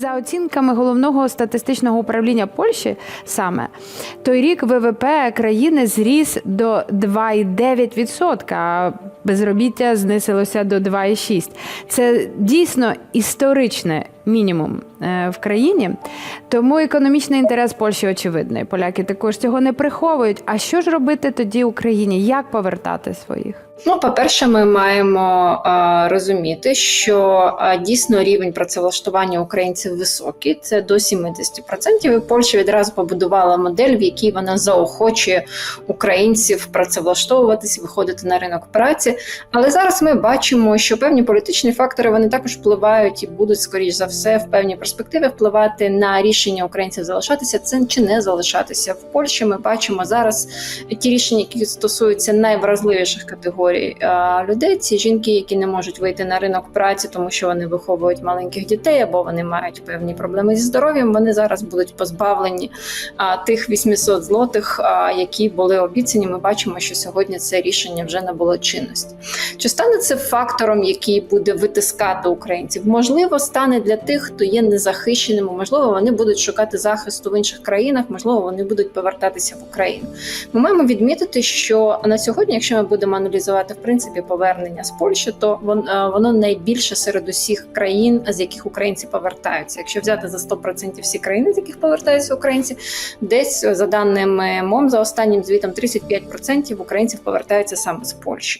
За оцінками головного статистичного управління Польщі, саме той рік ВВП країни зріс до 2,9%, а безробіття знизилося до 2,6%. Це дійсно історичний мінімум е, в країні. Тому економічний інтерес Польщі очевидний. Поляки також цього не приховують. А що ж робити тоді Україні? Як повертати своїх? Ну, по-перше, ми маємо е, розуміти, що е, дійсно рівень працевлаштування українців високий, це до 70%. І Польща відразу побудувала модель, в якій вона заохочує українців працевлаштовуватись, виходити на ринок праці. Але зараз ми бачимо, що певні політичні фактори вони також впливають і будуть, скоріш за все, в певні перспективи впливати на рішення українців залишатися це чи не залишатися в Польщі. Ми бачимо зараз ті рішення, які стосуються найвразливіших категорій людей. Ці жінки, які не можуть вийти на ринок праці, тому що вони виховують маленьких дітей або вони мають певні проблеми зі здоров'ям. Вони зараз будуть позбавлені тих 800 злотих, які були обіцяні. Ми бачимо, що сьогодні це рішення вже набуло чинності. Чи стане це фактором, який буде витискати українців? Можливо, стане для тих, хто є незахищеними. Можливо, вони будуть шукати захисту в інших країнах. Можливо, вони будуть повертатися в Україну. Ми маємо відмітити, що на сьогодні, якщо ми будемо аналізувати в принципі повернення з Польщі, то е, воно найбільше серед усіх країн, з яких українці повертаються. Якщо взяти за 100% всі країни, з яких повертаються українці, десь за даними МОМ, за останнім звітом 35% українців повертаються саме з Польщі.